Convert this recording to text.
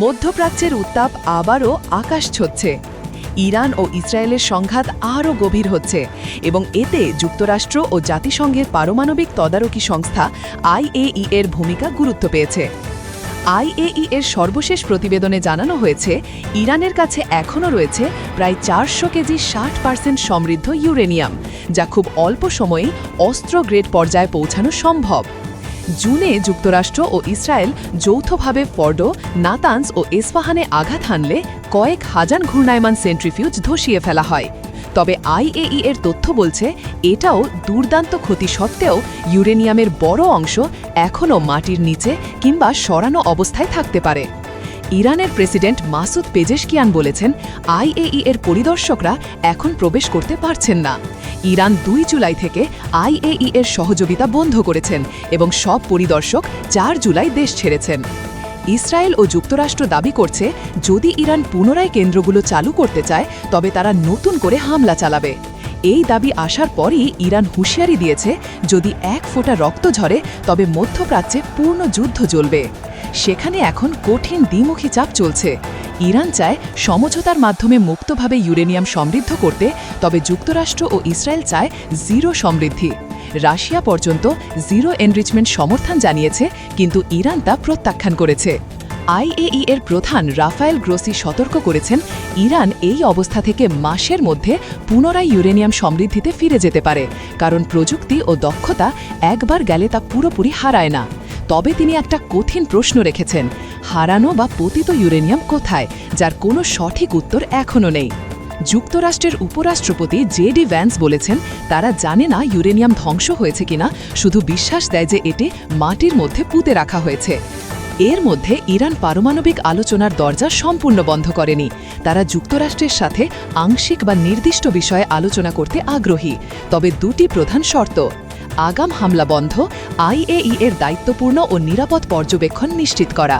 মধ্যপ্রাচ্যের উত্তাপ আবারও আকাশ ছচ্ছে। ইরান ও ইসরায়েলের সংঘাত আরও গভীর হচ্ছে এবং এতে যুক্তরাষ্ট্র ও জাতিসংঘের পারমাণবিক তদারকি সংস্থা আইএই এর ভূমিকা গুরুত্ব পেয়েছে। আইএই এর সর্বশেষ প্রতিবেদনে জানানো হয়েছে, ইরানের কাছে এখনও রয়েছে প্রায় চারশো কেজি ষাট পার্সেন্ট সমৃদ্ধ ইউরেনিয়াম, যা খুব অল্প সময়েই অস্ত্র গ্রেড পর্যায়ে পৌঁছানো সম্ভব। জুনে যুক্তরাষ্ট্র ও ইসরায়েল যৌথভাবে ফর্ডো নাতান্স ও এসফাহানে আঘাত হানলে কয়েক হাজার ঘূর্ণায়মান সেন্ট্রিফিউজ ধসিয়ে ফেলা হয়। তবে আইএই এর তথ্য বলছে, এটাও দুর্দান্ত ক্ষতি সত্ত্বেও ইউরেনিয়ামের বড় অংশ এখনও মাটির নিচে কিংবা সরানো অবস্থায় থাকতে পারে। ইরানের প্রেসিডেন্ট মাসুদ পেজেশকিয়ান বলেছেন আইএই এর পরিদর্শকরা এখন প্রবেশ করতে পারছেন না। ইরান দুই জুলাই থেকে আইএই এর সহযোগিতা বন্ধ করেছেন এবং সব পরিদর্শক চার জুলাই দেশ ছেড়েছেন। ইসরায়েল ও যুক্তরাষ্ট্র দাবি করছে, যদি ইরান পুনরায় কেন্দ্রগুলো চালু করতে চায়, তবে তারা নতুন করে হামলা চালাবে। এই দাবি আসার পরই ইরান হুঁশিয়ারি দিয়েছে, যদি এক ফোঁটা রক্ত ঝরে, তবে মধ্যপ্রাচ্যে পূর্ণ যুদ্ধ চলবে। সেখানে এখন কঠিন দ্বিমুখী চাপ চলছে। ইরান চায় সমঝোতার মাধ্যমে মুক্তভাবে ইউরেনিয়াম সমৃদ্ধ করতে, তবে যুক্তরাষ্ট্র ও ইসরায়েল চায় জিরো সমৃদ্ধি। রাশিয়া পর্যন্ত জিরো এনরিচমেন্ট সমর্থন জানিয়েছে, কিন্তু ইরান তা প্রত্যাখ্যান করেছে। আইএই এর প্রধান রাফায়েল গ্রোসি সতর্ক করেছেন, ইরান এই অবস্থা থেকে মাসের মধ্যে পুনরায় ইউরেনিয়াম সমৃদ্ধিতে ফিরে যেতে পারে, কারণ প্রযুক্তি ও দক্ষতা একবার গেলে তা পুরোপুরি হারায় না। তবে তিনি একটা কঠিন প্রশ্ন রেখেছেন, হারানো বা পতিত ইউরেনিয়াম কোথায়, যার কোনো সঠিক উত্তর এখনও নেই। যুক্তরাষ্ট্রের উপরাষ্ট্রপতি জে ডি ভ্যান্স বলেছেন, তারা জানে না ইউরেনিয়াম ধ্বংস হয়েছে কিনা, শুধু বিশ্বাস দেয় যে এটি মাটির মধ্যে পুঁতে রাখা হয়েছে। এর মধ্যে ইরান পারমাণবিক আলোচনার দরজা সম্পূর্ণ বন্ধ করেনি। তারা যুক্তরাষ্ট্রের সাথে আংশিক বা নির্দিষ্ট বিষয়ে আলোচনা করতে আগ্রহী। তবে দুটি প্রধান শর্ত আগাম হামলা বন্ধ আইএই এর দায়িত্বপূর্ণ ও নিরাপদ পর্যবেক্ষণ নিশ্চিত করা।